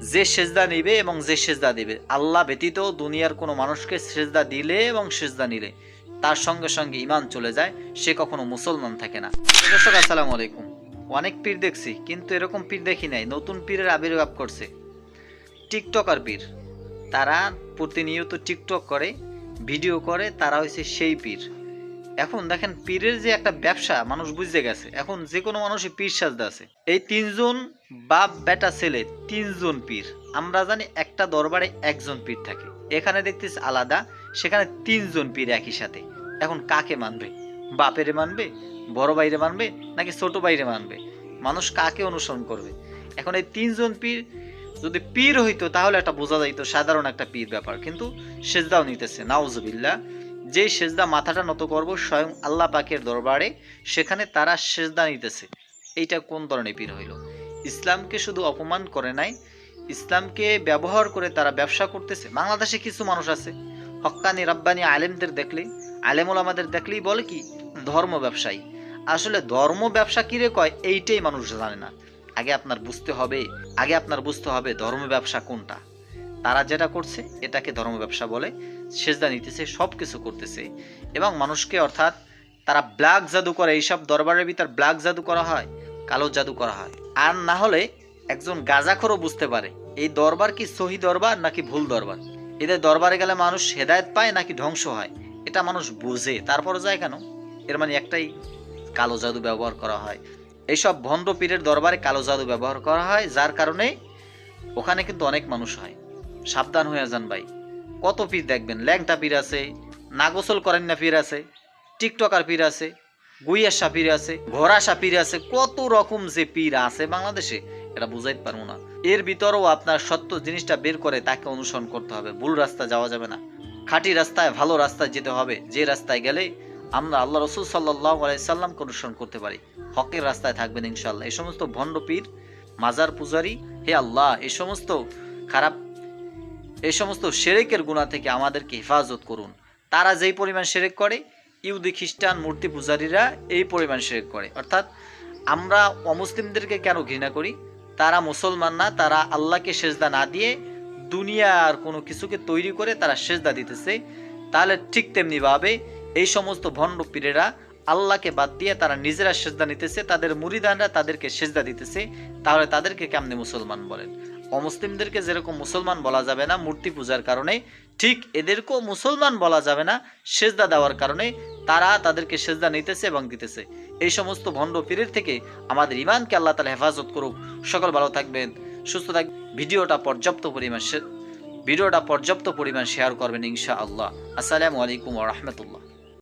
যে সেজদা নিবে এবং যে সেজদা দিবে। আল্লাহ ব্যতীত দুনিয়ার কোনো মানুষকে সেজদা দিলে এবং সেজদা নিলে, তার সঙ্গে সঙ্গে ইমান চলে যায়, সে কখনো মুসলমান থাকে না। দর্শক, আসসালামু আলাইকুম। অনেক পীর দেখছি, কিন্তু এরকম পীর দেখি নাই, নতুন পীরের আবির্ভাব করছে। টিকটকার পীর, তারা প্রতিনিয়ত টিকটক করে, ভিডিও করে, তারা হয়েছে সেই পীর। এখন দেখেন, পীরের যে একটা ব্যবসা, মানুষ বুঝতে গেছে। এখন যে কোনো মানুষই পীর সাজতে আছে। এই তিনজন বাপ, বেটা, ছেলে, তিনজন পীর। আমরা জানি একটা দরবারে একজন পীর থাকে। এখানে দেখতেছি আলাদা, সেখানে তিনজন পীর একই সাথে। এখন কাকে মানবে? বাপেরে মানবে? বড় বাইরে মানবে? নাকি ছোট বাইরে মানবে? মানুষ কাকে অনুসরণ করবে? এখন এই তিনজন পীর যদি পীর হইতো, তাহলে একটা বোঝা যাইতো, সাধারণ একটা পীর ব্যাপার। কিন্তু সেজদাও নিতেছে, নাউজুবিল্লাহ। যে সেজদা মাথাটা নত করব, স্বয়ং আল্লাহ পাকের দরবারে, সেখানে তারা সেজদা নিতেছে। এইটা কোন ধরনের পীর হইল? ইসলামকে শুধু অপমান করে নাই, ইসলামকে ব্যবহার করে তারা ব্যবসা করতেছে। বাংলাদেশে কিছু মানুষ আছে, হক্কানি রাব্বানি আলেমদের দেখলে আলেমুল আমাদের দেখলেই বলে কি, ধর্ম ব্যবসায়ী। আসলে ধর্ম ব্যবসা কিরে কয়, এইটাই মানুষ জানে না। আগে আপনার বুঝতে হবে, আগে আপনার বুঝতে হবে ধর্ম ব্যবসা কোনটা। তারা যেটা করছে, এটাকে ধর্ম ব্যবসা বলে, সেজদা নিতেছে সব কিছু করতেছে। এবং মানুষকে অর্থাৎ তারা ব্ল্যাক জাদু করে, এইসব দরবারের ভিতর ব্ল্যাক জাদু করা হয়। কালো জাদু করা হয়। আর না হলে একজন গাজাখরও বুঝতে পারে, এই দরবার কি সহি দরবার নাকি ভুল দরবার? এদের দরবারে গেলে মানুষ হেদায়েত পায় নাকি ধ্বংস হয়? এটা মানুষ বুঝে তারপরে যায় কেন? এর মানে একটাই, কালো জাদু ব্যবহার করা হয়। এইসব ভণ্ড পীরের দরবারে কালো জাদু ব্যবহার করা হয়, যার কারণে ওখানে কিন্তু অনেক মানুষ হয়। সাবধান হয়ে যান ভাই। কত পীর দেখবেন? ল্যাংটা পীর আছে, নাগোসল করেন না পীর আছে, টিকটকার পীর আছে গুইয়াসা পীর আছে ঘোড়াসা পীর আছে, কত রকম যে পীর আছে বাংলাদেশে, এটা বুঝাইতে পারব না। এর ভিতরেও আপনার সত্য জিনিসটা বের করে তাকে অনুসরণ করতে হবে, ভুল রাস্তা যাওয়া যাবে না। খাঁটি রাস্তায় ভালো রাস্তায় যেতে হবে, যে রাস্তায় গেলে আমরা আল্লাহ রসুল সাল্লাহ আলাইসাল্লামকে অনুসরণ করতে পারি। হকের রাস্তায় থাকবেন ইনশাল্লাহ এই সমস্ত ভণ্ড পীর, মাজার পূজারি, হে আল্লাহ, এই সমস্ত খারাপ, এই সমস্ত সেরেকের গুণা থেকে আমাদেরকে হেফাজত করুন। তারা যেই পরিমাণ সেরেক করে ইহুদি খ্রিস্টান মূর্তি পূজারীরা এই পরিমাণ সেরেক করে। অর্থাৎ আমরা অমুসলিমদেরকে কেন ঘৃণা করি? তারা মুসলমান না, তারা আল্লাহকে সেজদা না দিয়ে দুনিয়ার কোনো কিছুকে তৈরি করে তারা সেজদা দিতেছে। তাহলে ঠিক তেমনিভাবে এই সমস্ত ভণ্ড পীরেরা আল্লাহকে বাদ দিয়ে তারা নিজেরা সেজদা নিতেছে, তাদের মুরিদানরা তাদেরকে সেজদা দিতেছে। তাহলে তাদেরকে কেমনি মুসলমান বলেন? অমুসলিমদেরকে যেরকম মুসলমান বলা যাবে না মূর্তি পূজার কারণে, ঠিক এদেরকেও মুসলমান বলা যাবে না সেজদা দেওয়ার কারণে। তারা তাদেরকে সেজদা নিতেছে এবং দিতেছে। এই সমস্ত ভণ্ড পীরের থেকে আমাদের ইমানকে আল্লাহ তালা হেফাজত করুক। সকল ভালো থাকবেন, সুস্থ থাক ভিডিওটা পর্যাপ্ত পরিমাণ ভিডিওটা পর্যাপ্ত পরিমাণ শেয়ার করবেন ইনশা আল্লাহ আসসালামু আলাইকুম রহমতুল্লাহ।